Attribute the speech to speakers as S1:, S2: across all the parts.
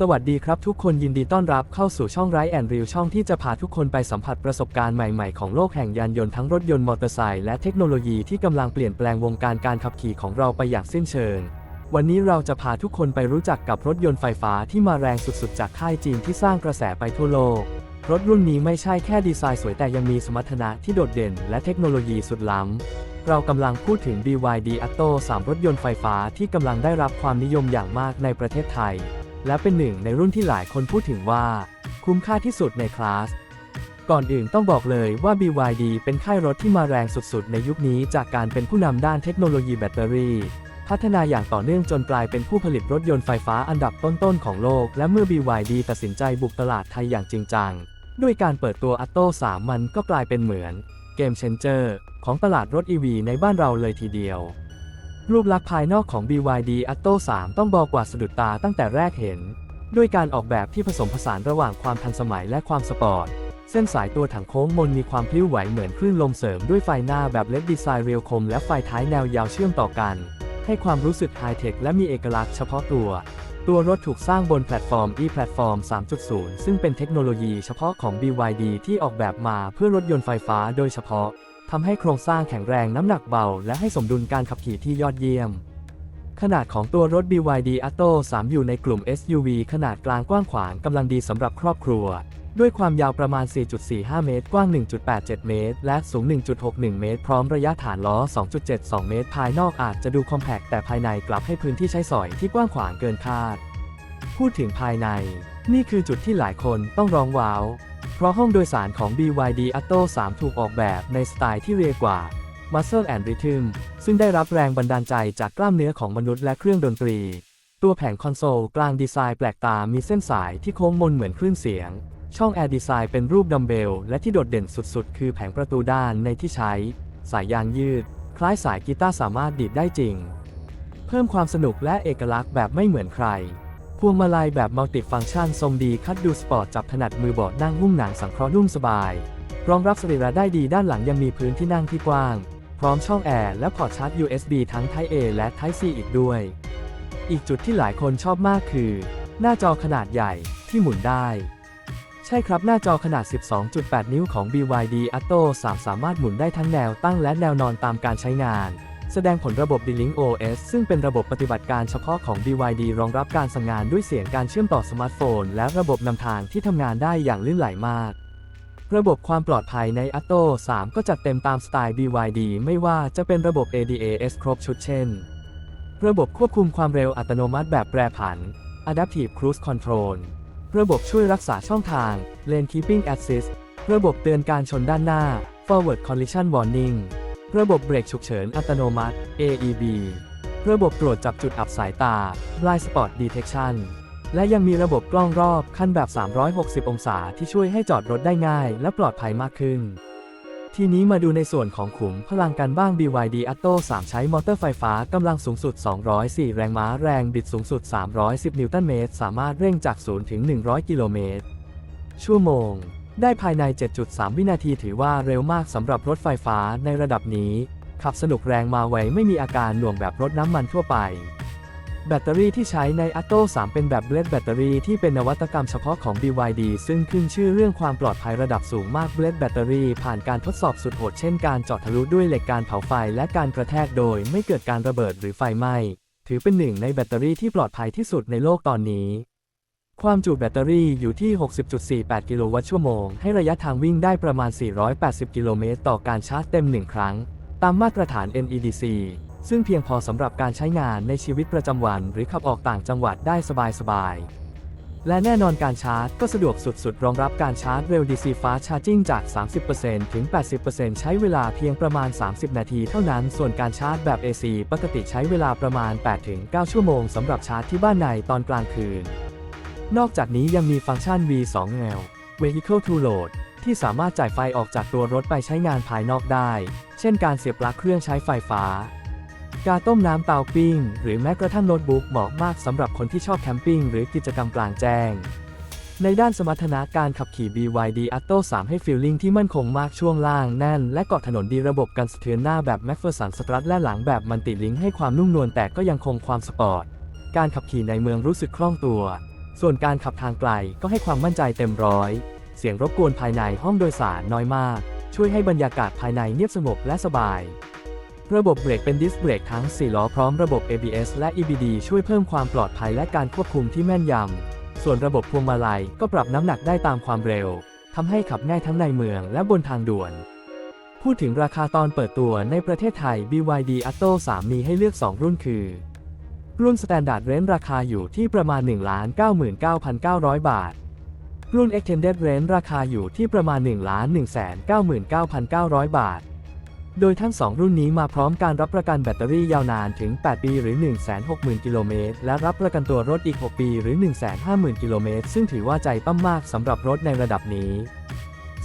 S1: สวัสดีครับทุกคนยินดีต้อนรับเข้าสู่ช่องไรแอนริวช่องที่จะพาทุกคนไปสัมผัสประสบการณ์ใหม่ๆ ของโลกแห่งยานยนต์ทั้งรถยนต์มอเตอร์ไซค์และเทคโนโลยีที่กำลังเปลี่ยนแปลงวงการการขับขี่ของเราไปอย่างสิ้นเชิง วันนี้เราจะพาทุกคนไปรู้จักกับรถยนต์ไฟฟ้าที่มาแรงสุดๆ จากค่ายจีนที่สร้างกระแสไปทั่วโลก รถรุ่นนี้ไม่ใช่แค่ดีไซน์สวยแต่ยังมีสมรรถนะที่โดดเด่น และเทคโนโลยีสุดล้ำเรากำลังพูดถึง BYD Atto 3 รถยนต์ไฟฟ้าที่กำลังได้รับความนิยมอย่างมากในประเทศไทย และเป็นหนึ่งในรุ่นที่หลายคนพูดถึงว่า คุ้มค่าที่สุดในคลาส ก่อนอื่นต้องบอกเลยว่า BYD เป็นค่ายรถที่มาแรงสุดๆ ในยุคนี้จากการเป็นผู้นำด้านเทคโนโลยีแบตเตอรี่ พัฒนาอย่างต่อเนื่องจนกลายเป็นผู้ผลิตรถยนต์ไฟฟ้าอันดับต้นๆ ของโลก และเมื่อ BYD ตัดสินใจบุกตลาดไทยอย่างจริงจัง ด้วยการเปิดตัว Atto 3 มันก็กลายเป็นเหมือนเกมเชนเจอร์ของตลาดรถ EV ในบ้านเราเลยทีเดียว รูปลักษณ์ภายนอกของ BYD Atto 3 ต้องบอกกว่าสะดุดตาตั้งแต่แรกเห็น ด้วยการออกแบบที่ผสมผสานระหว่างความทันสมัยและความสปอร์ต เส้นสายตัวถังโค้งมนมีความพลิ้วไหวเหมือนคลื่นลมเสริมด้วยไฟหน้าแบบเล็ดดีไซน์เรียวคม และไฟท้ายแนวยาวเชื่อมต่อกัน ให้ความรู้สึกไฮเทคและมีเอกลักษณ์เฉพาะตัว ตัวรถถูกสร้างบนแพลตฟอร์ม e-platform 3.0 ซึ่งเป็นเทคโนโลยีเฉพาะของ BYD ที่ออกแบบมาเพื่อรถยนต์ไฟฟ้าโดยเฉพาะ ทำให้โครงสร้างแข็งแรงน้ำหนักเบา และให้สมดุลการขับขี่ที่ยอดเยี่ยม ขนาดของตัวรถ BYD Atto 3 อยู่ในกลุ่ม SUV ขนาดกลางกว้างขวางกำลังดีสำหรับครอบครัว ด้วยความยาวประมาณ 4.45 เมตร กว้าง 1.87 เมตร และสูง 1.61 เมตร พร้อมระยะฐานล้อ 2.72 เมตร ภายนอกอาจจะดูคอมแพคแต่ภายในกลับให้พื้นที่ใช้สอยที่กว้างขวางเกินคาด พูดถึงภายใน นี่คือจุดที่หลายคนต้องร้องว้าว เพราะห้องโดยสารของ BYD Atto 3 ถูกออกแบบในสไตล์ที่เรียกว่า Muscle and Rhythm ซึ่งได้รับแรงบันดาลใจจากกล้ามเนื้อของมนุษย์และเครื่องดนตรี ตัวแผงคอนโซลกลางดีไซน์แปลกตา มีเส้นสายที่โค้งมนเหมือนคลื่นเสียง ช่องแอร์ดีไซน์เป็นรูปดัมเบล และที่โดดเด่นสุดๆ คือแผงประตูด้านในที่ใช้ สายยางยืด คล้ายสายกีตาร์สามารถดีดได้จริง เพิ่มความสนุกและเอกลักษณ์แบบไม่เหมือนใคร วงมาลัยแบบมัลติฟังก์ชันทรงดีคัดดูสปอร์ตจับถนัดมือเบาะนั่งหุ้มหนังสังเคราะห์นุ่มสบาย รองรับสรีระได้ดีด้านหลังยังมีพื้นที่นั่งที่กว้าง พร้อมช่องแอร์และพอร์ตชาร์จ USB ทั้ง Type A และ Type C อีกด้วย อีกจุดที่หลายคนชอบมากคือ หน้าจอขนาดใหญ่ที่หมุนได้ใช่ครับ หน้าจอขนาด 12.8 นิ้วของ BYD Atto 3 สามารถหมุนได้ทั้งแนวตั้งและแนวนอนตามการใช้งาน แสดงผลระบบ D-Link OS ซึ่งเป็นระบบปฏิบัติการเฉพาะของ BYD รองรับการสั่งงานด้วยเสียงการเชื่อมต่อสมาร์ทโฟน และระบบนำทางที่ทำงานได้อย่างลื่นไหลมาก ระบบความปลอดภัยใน Atto 3 ก็จัดเต็มตามสไตล์ BYD ไม่ว่าจะเป็นระบบ ADAS ครบชุดเช่น ระบบควบคุมความเร็วอัตโนมัติแบบแปรผัน Adaptive Cruise Control ระบบช่วยรักษาช่องทาง Lane Keeping Assist ระบบเตือนการชนด้านหน้า Forward Collision Warning ระบบเบรกฉุกเฉินอัตโนมัติ AEB ระบบตรวจจับจุดอับสายตา Blind Spot Detection และยังมีระบบกล้องรอบคันแบบ 360 องศาที่ช่วยให้จอดรถได้ง่ายและปลอดภัยมากขึ้น ทีนี้มาดูในส่วนของขุมพลังกันบ้าง BYD Atto 3 ใช้มอเตอร์ไฟฟ้ากำลังสูงสุด 204 แรงม้าแรงบิดสูงสุด 310 นิวตันเมตร สามารถเร่งจาก 0 ถึง 100 กิโลเมตร ชั่วโมง ได้ภายใน 7.3 วินาทีถือว่าเร็วมากสำหรับรถไฟฟ้าในระดับนี้ ขับสนุกแรงมาไวไม่มีอาการหน่วงแบบรถน้ำมันทั่วไป แบตเตอรี่ที่ใช้ใน Atto 3เป็นแบบเบลดแบตเตอรี่ที่เป็นนวัตกรรมเฉพาะของ BYD ซึ่งขึ้นชื่อเรื่องความปลอดภัยระดับสูงมากเบลดแบตเตอรี่ผ่านการทดสอบสุดโหดเช่นการเจาะทะลุด้วยเหล็กการเผาไฟและการกระแทกโดย ไม่เกิดการระเบิดหรือไฟไหม้ถือเป็นหนึ่งในแบตเตอรี่ที่ปลอดภัยที่สุดในโลกตอนนี้ ความจุแบตเตอรี่อยู่ที่ 60.48 กิโลวัตต์ชั่วโมง ให้ระยะทางวิ่งได้ประมาณ 480 กิโลเมตรต่อการชาร์จเต็ม 1 ครั้ง ตามมาตรฐาน NEDC ซึ่งเพียงพอสำหรับการใช้งานในชีวิตประจำวัน หรือขับออกต่างจังหวัดได้สบายๆ และแน่นอนการชาร์จก็สะดวกสุดๆ รองรับการชาร์จเร็ว DC Fast Charging จาก 30%ถึง 80%ใช้เวลาเพียงประมาณ 30 นาทีเท่านั้น ส่วนการชาร์จแบบ AC ปกติใช้เวลาประมาณ 8-9 ชั่วโมงสำหรับชาร์จที่บ้านในตอนกลางคืน นอกจากนี้ยังมีฟังก์ชัน V2L Vehicle to Load ที่สามารถจ่ายไฟออกจากตัวรถไปใช้งานภายนอกได้ เช่นการเสียบปลั๊กเครื่องใช้ไฟฟ้า การต้มน้ำเตาปิ้ง หรือแม้กระทั่งโน้ตบุ๊กเหมาะมากสำหรับคนที่ชอบแคมปิ้งหรือกิจกรรมกลางแจ้ง ในด้านสมรรถนะการขับขี่ BYD Atto 3 ให้ฟีลลิ่งที่มั่นคงมากช่วงล่างแน่น และเกาะถนนดีระบบกันสะเทือนหน้าแบบ MacPherson Strut และหลังแบบมันติลิงให้ความนุ่มนวลแต่ก็ยังคงความสปอร์ต การขับขี่ในเมืองรู้สึกคล่องตัว ส่วนการขับทางไกลก็ให้ความมั่นใจเต็มร้อย เสียงรบกวนภายในห้องโดยสารน้อยมาก ช่วยให้บรรยากาศภายในเงียบสงบและสบาย ระบบเบรกเป็นดิสเบรกทั้ง 4 ล้อพร้อมระบบ ABS และ EBD ช่วยเพิ่มความปลอดภัยและการควบคุมที่แม่นยำ ส่วนระบบพวงมาลัยก็ปรับน้ำหนักได้ตามความเร็วทำให้ขับง่ายทั้งในเมืองและบนทางด่วน พูดถึงราคาตอนเปิดตัวในประเทศไทย BYD Atto 3 มีให้เลือก 2 รุ่นคือ รุ่น Standard Range ราคาอยู่ที่ประมาณ 1,99,900 บาท รุ่น Extended Range ราคาอยู่ที่ประมาณ 1,199,900 บาท โดยทั้ง 2 รุ่นนี้มาพร้อมการรับประกันแบตเตอรี่ยาวนานถึง 8 ปีหรือ 160,000 กิโลเมตร และรับประกันตัวรถอีก 6 ปีหรือ 150,000 กิโลเมตร ซึ่งถือว่าใจปั้มมากสำหรับรถในระดับนี้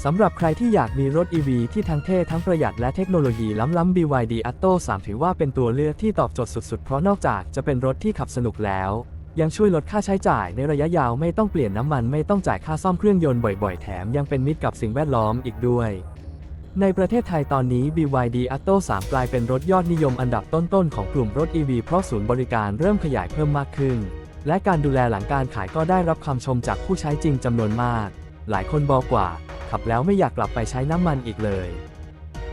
S1: สำหรับใครที่อยากมีรถ EV ที่ทั้งเท่ทั้งประหยัดและเทคโนโลยีล้ำๆ BYD Atto 3 ถือว่าเป็นตัวเลือกที่ตอบโจทย์สุดๆ เพราะนอกจากจะเป็นรถที่ขับสนุกแล้ว ยังช่วยลดค่าใช้จ่ายในระยะยาวไม่ต้องเปลี่ยนน้ำมันไม่ต้องจ่ายค่าซ่อมเครื่องยนต์บ่อยๆ แถมยังเป็นมิตรกับสิ่งแวดล้อมอีกด้วย ในประเทศไทยตอนนี้ BYD Atto 3 กลายเป็นรถยอดนิยมอันดับต้นๆ ของกลุ่มรถ EV เพราะศูนย์บริการเริ่มขยายเพิ่มมากขึ้น และการดูแลหลังการขายก็ได้รับคำชมจากผู้ใช้จริงจำนวนมาก หลายคนบอกว่า ขับแล้วไม่อยากกลับไปใช้น้ำมันอีกเลย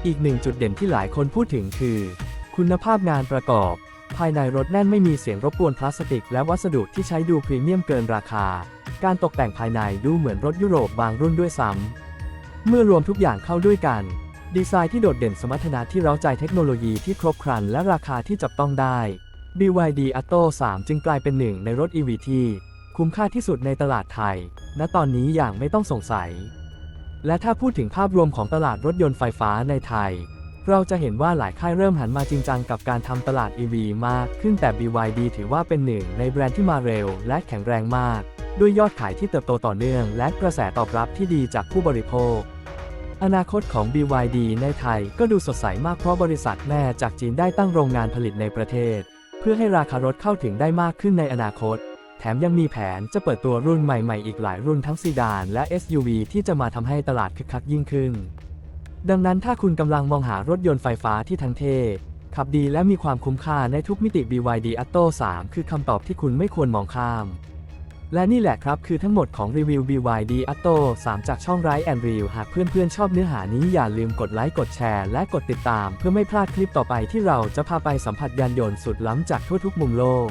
S1: อีกหนึ่งจุดเด่นที่หลายคนพูดถึงคือ คุณภาพงานประกอบ ภายในรถแน่นไม่มีเสียงรบกวนพลาสติก และวัสดุที่ใช้ดูพรีเมียมเกินราคา การตกแต่งภายในดูเหมือนรถยุโรปบางรุ่นด้วยซ้ำเมื่อรวมทุกอย่างเข้าด้วยกัน ดีไซน์ที่โดดเด่นสมรรถนะที่เร้าใจเทคโนโลยีที่ครบครันและราคาที่จับต้องได้ BYD Atto 3 จึงกลายเป็นหนึ่งในรถ EV ที่คุ้มค่าที่สุดในตลาดไทย ณ ตอนนี้อย่างไม่ต้องสงสัย และถ้าพูดถึงภาพรวมของตลาดรถยนต์ไฟฟ้าในไทย เราจะเห็นว่าหลายค่ายเริ่มหันมาจริงจังกับการทำตลาด EV มากขึ้นแต่ BYD ถือว่าเป็นหนึ่งในแบรนด์ที่มาเร็วและแข็งแรงมาก ด้วยยอดขายที่เติบโตต่อเนื่อง และกระแสตอบรับที่ดีจากผู้บริโภค อนาคตของ BYD ในไทยก็ดูสดใสมากเพราะบริษัทแม่จากจีนได้ตั้งโรงงานผลิตในประเทศ เพื่อให้ราคารถเข้าถึงได้มากขึ้นในอนาคต แถมยังมีแผนจะเปิดตัวรุ่นใหม่ๆ อีกหลายรุ่นทั้งซีดานและ SUV ที่จะมาทำให้ตลาดคึกคักยิ่งขึ้น ดังนั้นถ้าคุณกำลังมองหารถยนต์ไฟฟ้าที่ทั้งเท่ขับดีและมีความคุ้มค่าในทุกมิติ BYD Atto 3 คือคำตอบที่คุณไม่ควรมองข้าม และนี่แหละครับคือทั้งหมดของรีวิว BYD Atto 3 จากช่อง Ride and Review หากเพื่อนๆ ชอบเนื้อหานี้อย่าลืมกดไลค์ กดแชร์ และกดติดตาม เพื่อไม่พลาดคลิปต่อไปที่เราจะพาไปสัมผัสยานยนต์สุดล้ำจากทั่วทุกมุมโลก